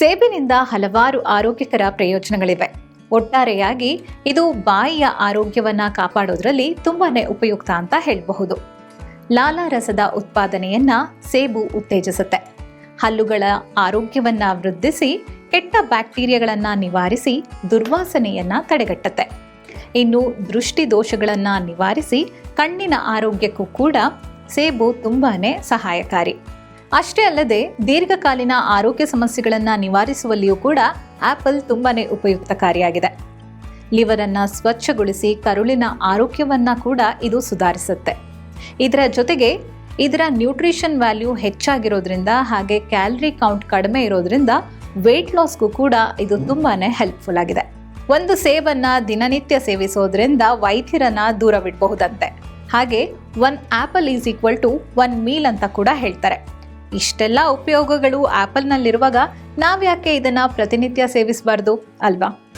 ಸೇಬಿನಿಂದ ಹಲವಾರು ಆರೋಗ್ಯಕರ ಪ್ರಯೋಜನಗಳಿವೆ. ಒಟ್ಟಾರೆಯಾಗಿ ಇದು ಬಾಯಿಯ ಆರೋಗ್ಯವನ್ನು ಕಾಪಾಡೋದ್ರಲ್ಲಿ ತುಂಬಾನೇ ಉಪಯುಕ್ತ ಅಂತ ಹೇಳಬಹುದು. ಲಾಲಾರಸದ ಉತ್ಪಾದನೆಯನ್ನ ಸೇಬು ಉತ್ತೇಜಿಸುತ್ತೆ. ಹಲ್ಲುಗಳ ಆರೋಗ್ಯವನ್ನ ವೃದ್ಧಿಸಿ, ಕೆಟ್ಟ ಬ್ಯಾಕ್ಟೀರಿಯಾಗಳನ್ನ ನಿವಾರಿಸಿ, ದುರ್ವಾಸನೆಯನ್ನ ತಡೆಗಟ್ಟುತ್ತೆ. ಇನ್ನು ದೃಷ್ಟಿ ದೋಷಗಳನ್ನು ನಿವಾರಿಸಿ, ಕಣ್ಣಿನ ಆರೋಗ್ಯಕ್ಕೂ ಕೂಡ ಸೇಬು ತುಂಬಾನೇ ಸಹಾಯಕಾರಿ. ಅಷ್ಟೇ ಅಲ್ಲದೆ ದೀರ್ಘಕಾಲೀನ ಆರೋಗ್ಯ ಸಮಸ್ಯೆಗಳನ್ನು ನಿವಾರಿಸುವಲ್ಲಿಯೂ ಕೂಡ ಆಪಲ್ ತುಂಬಾನೇ ಉಪಯುಕ್ತಕಾರಿಯಾಗಿದೆ. ಲಿವರ್ ಅನ್ನ ಸ್ವಚ್ಛಗೊಳಿಸಿ ಕರುಳಿನ ಆರೋಗ್ಯವನ್ನ ಕೂಡ ಇದು ಸುಧಾರಿಸುತ್ತೆ. ಇದರ ಜೊತೆಗೆ ಇದರ ನ್ಯೂಟ್ರಿಷನ್ ವ್ಯಾಲ್ಯೂ ಹೆಚ್ಚಾಗಿರೋದ್ರಿಂದ ಹಾಗೆ ಕ್ಯಾಲರಿ ಕೌಂಟ್ ಕಡಿಮೆ ಇರೋದ್ರಿಂದ ವೆಯ್ಟ್ ಲಾಸ್ಗೂ ಕೂಡ ಇದು ತುಂಬಾ ಹೆಲ್ಪ್ಫುಲ್ ಆಗಿದೆ. ಒಂದು ಸೇಬನ್ನ ದಿನನಿತ್ಯ ಸೇವಿಸೋದ್ರಿಂದ ವೈದ್ಯರನ್ನ ದೂರವಿಡಬಹುದಂತೆ. ಹಾಗೆ one apple is equal to one meal ಅಂತ ಕೂಡ ಹೇಳ್ತಾರೆ. ಇಷ್ಟೆಲ್ಲ ಉಪಯೋಗಗಳು ಆಪಲ್ನಲ್ಲಿರುವಾಗ ನಾವ್ಯಾಕೆ ಇದನ್ನ ಪ್ರತಿನಿತ್ಯ ಸೇವಿಸಬಾರ್ದು ಅಲ್ವಾ?